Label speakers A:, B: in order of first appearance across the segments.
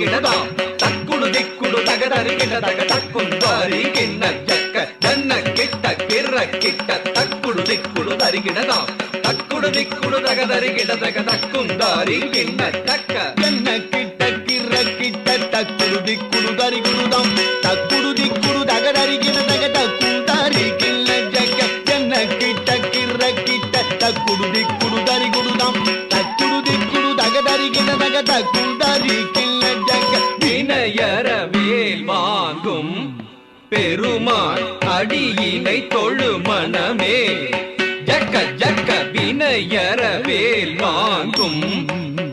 A: ಗಿಡದ ತಕ್ಕುಡು ದಿಕ್ಕುಡು ತಗದರಿ ಗಿಡದಗ ತಕ್ಕುಂದಾರಿ ಗಿಣ್ಣ ಜಕ್ಕ
B: ಜನ್ನ ಕಿಟ್ಟ ಕಿರ್ರ ಕಿಟ್ಟ ತಕ್ಕುಡು ದಿಕ್ಕುಡು ದರಿ ಗಿಡದ ತಕ್ಕುಡು ದಿಕ್ಕುಡು ತಗದರಿ ಗಿಡದಗ ತಕ್ಕುಂದಾರಿ ಗಿಣ್ಣ ಚಕ್ಕ ಜನ್ನ ಕಿಟ್ಟ ಕಿರ್ರ ಕಿಟ್ಟ తక్కుడు దిక్కుడు దరిగుడుదాం తక్కుడు దిక్కుడు దగదరిగిన దగ తక్కుంటారి కిల్ల జగ జన్నకి
A: టక్కిర్ర కిట్ట తక్కుడు దిక్కుడు దరిగుడుదాం తక్కుడు దిక్కుడు దగదరిగిన దగ తక్కుంటారి కిల్ల பெருமான் அடியினை தொழு மனமே. ஜக்க ஜக்க வினையற மேல் வாங்கும்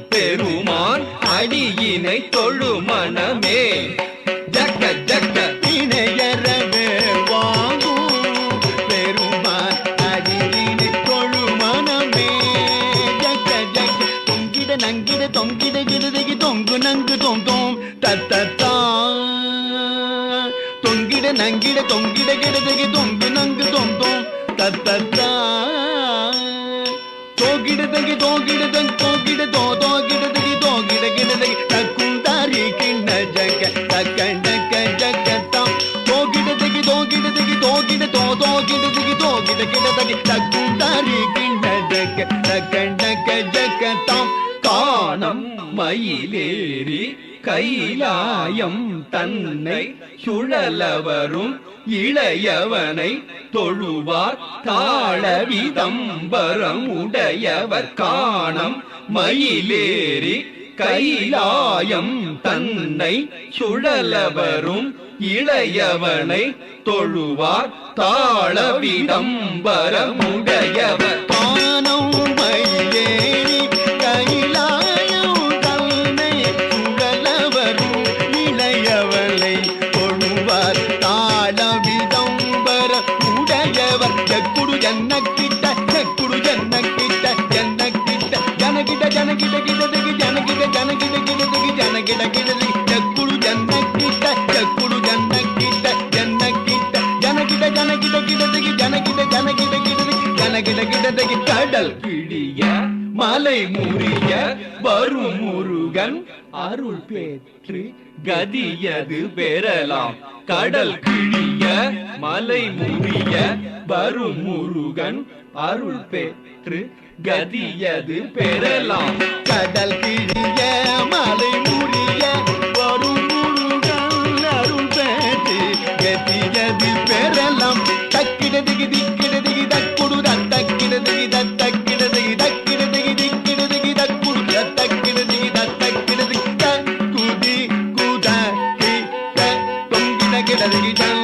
A: பெருமான் அடியினை தொழு மனமே. ஜக்க ஜக்க
B: இணையறவே வாங்கும். பெருமான் அடியினை தொழு மனமே. ஜக்க ஜக்க தொங்கிட நங்கிட தொங்கிட கிடதகி தொங்கு நங்கு தொங்கும். தத்த தொங்கிட நங்கிட தொங்கிட கிடதகி தொங்கு நங்கு தொந்தோம் தத்தத்தா தோகிடதகி தோகிடதங் தோகிட தோ தோகிடதகி தோகிட கிடதகி தக்குந்தாரி கிண்ண ஜக தக்கண்டக்க ஜக்கத்தாம் தோகிடதகி தோகிடதகி தோகிட தோ தோகிடதகி தோகிட கிடதகி தக்குந்தாரி கிண்ண ஜக தக்கண்டக்க ஜக்கத்தாம்
A: காணம் மயிலேறி கைலாயம் தன்னை சுழலவரும் இளையவனை தொழுவார் தாழவிதம்பரம் உடையவர் காணம் மயிலேறி கைலாயம் தன்னை சுழலவரும் இளையவனை தொழுவார் தாழ
B: கடல்
A: கிழிய மலை முறிய வரும் முருகன் அருள் பெற்று கதியது பெறலாம். கடல் கிழிய மலை முறிய வரும் முருகன் அருள் பெற்று கதியது பெறலாம்.
B: கடல் கிழிய மலை Dum dum